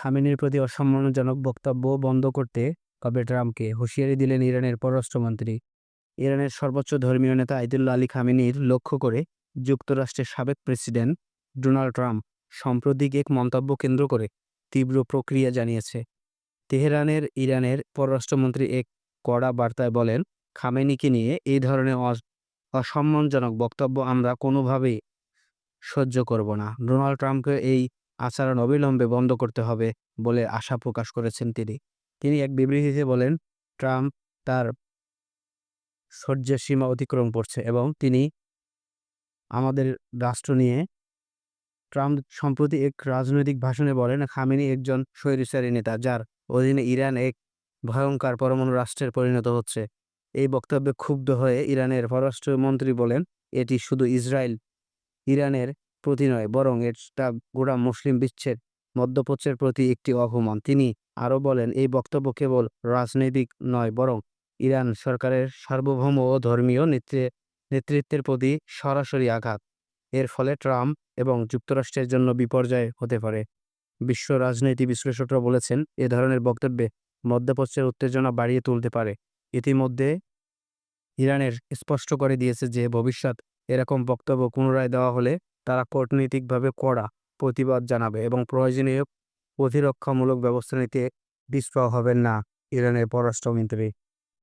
খামেনির প্রতি অসম্মানজনক বক্তব্য বন্ধ করতে হবে ট্রাম্পকে হুঁশিয়ারি দিলেন ইরানের পররাষ্ট্রমন্ত্রী। ইরানের সর্বোচ্চ ধর্মীয় নেতা আইদুল্লা আলী খামেনির লক্ষ্য করে যুক্তরাষ্ট্রের সাবেক প্রেসিডেন্ট ডোনাল্ড ট্রাম্প সাম্প্রতিক এক মন্তব্য কেন্দ্র করে তীব্র প্রক্রিয়া জানিয়েছে। তেহরানের ইরানের পররাষ্ট্রমন্ত্রী এক কড়া বার্তায় বলেন, খামেনিকে নিয়ে এই ধরনের অস- অসম্মানজনক বক্তব্য আমরা কোনোভাবেই সহ্য করব না। ডোনাল্ড ট্রাম্পকে এই আচরণ অবিলম্বে বন্ধ করতে হবে বলে আশা প্রকাশ করেছেন তিনি। তিনি এক বিবৃতিতে বলেন, ট্রাম্প তার সহ্যের সীমা অতিক্রম করছে এবং তিনি আমাদের রাষ্ট্র নিয়ে ট্রাম্প সম্প্রতি এক রাজনৈতিক ভাষণে বলেন, খামেনি একজন স্বৈরাচারী নেতা যার অধীনে ইরান এক ভয়ঙ্কর পরমাণু রাষ্ট্রের পরিণত হচ্ছে। এই বক্তব্যে ক্ষুব্ধ হয়ে ইরানের পররাষ্ট্রমন্ত্রী বলেন, এটি শুধু ইসরায়েল, ইরানের প্রতি নয়, বরং এটা গোড়া মুসলিম বিশ্বের মধ্যপ্রাচ্যের প্রতি একটি অপমান। তিনি আরও বলেন, এই বক্তব্য কেবল রাজনৈতিক নয়, বরং ইরান সরকারের সার্বভৌম ও ধর্মীয় নেতৃ- নেতৃত্বের প্রতি সরাসরি আঘাত। এর ফলে ট্রাম্প এবং যুক্তরাষ্ট্রের জন্য বিপর্যয় হতে পারে। বিশ্ব রাজনীতি বিশ্লেষকরা বলেছেন, এ ধরনের বক্তব্যে মধ্যপ্রাচ্যের উত্তেজনা বাড়িয়ে তুলতে পারে। ইতিমধ্যে ইরানের স্পষ্ট করে দিয়েছে যে, ভবিষ্যৎ এরকম বক্তব্য পুনরায় দেওয়া হলে তারা কূটনৈতিকভাবে কড়া প্রতিবাদ জানাবে এবং প্রয়োজনীয় প্রতিরক্ষামূলক ব্যবস্থা নিতে বিস্ফোরক হবেন না ইরানের পররাষ্ট্রমন্ত্রী।